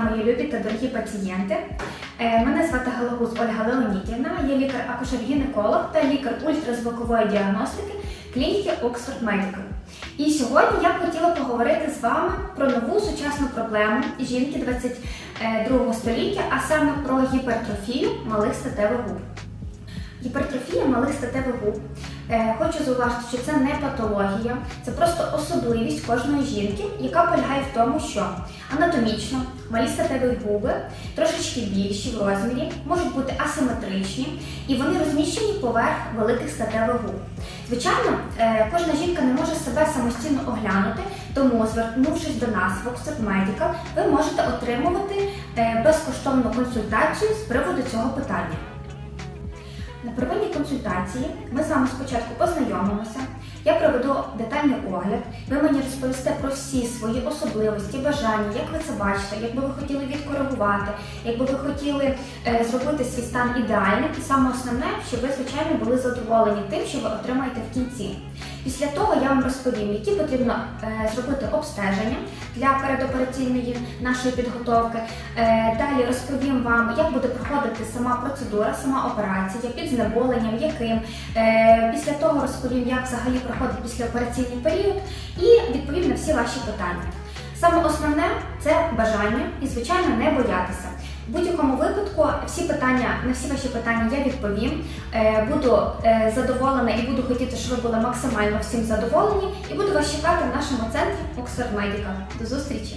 мої любі та дорогі пацієнти. Е, Мене звати Галагуз Ольга Леонідівна, я лікар-акушер-гінеколог та лікар ультразвукової діагностики клініки Oxford Medical. І сьогодні я б хотіла поговорити з вами про нову сучасну проблему жінки 22 століття, а саме про гіпертрофію малих статевих губ. Гіпертрофія малих статевих губ. Е, Хочу зауважити, що це не патологія, це просто особливість кожної жінки, яка полягає в тому, що анатомічно малі статеві губи трошечки більші в розмірі, можуть бути асиметричні і вони розміщені поверх великих статевих губ. Звичайно, е, кожна жінка не може себе самостійно оглянути, тому, звернувшись до нас в Oxford Medical, ви можете отримувати е, безкоштовну консультацію з приводу цього питання. Консультації ми з вами спочатку познайомимося. Я проведу детальний огляд. Ви мені розповісте про всі свої особливості, бажання, як ви це бачите, як би ви хотіли відкоригувати, як би ви хотіли е, зробити свій стан ідеальним. І саме основне, щоб ви, звичайно, були задоволені тим, що ви отримаєте в кінці. Після того я вам розповім, які потрібно е, зробити обстеження для передопераційної нашої підготовки. Е, далі розповім вам, як буде проходити сама процедура, сама операція, під знеболенням, яким. Е, після того розповім, як взагалі проходить післяопераційний період, і відповім на всі ваші питання. Саме основне це бажання і, звичайно, не боятися. В будь-якому випадку всі питання, на всі ваші питання я відповім. Е, Буду е, задоволена і буду хотіти, щоб ви були максимально всім задоволені. І буду вас чекати в нашому центрі Oxford Medical. До зустрічі!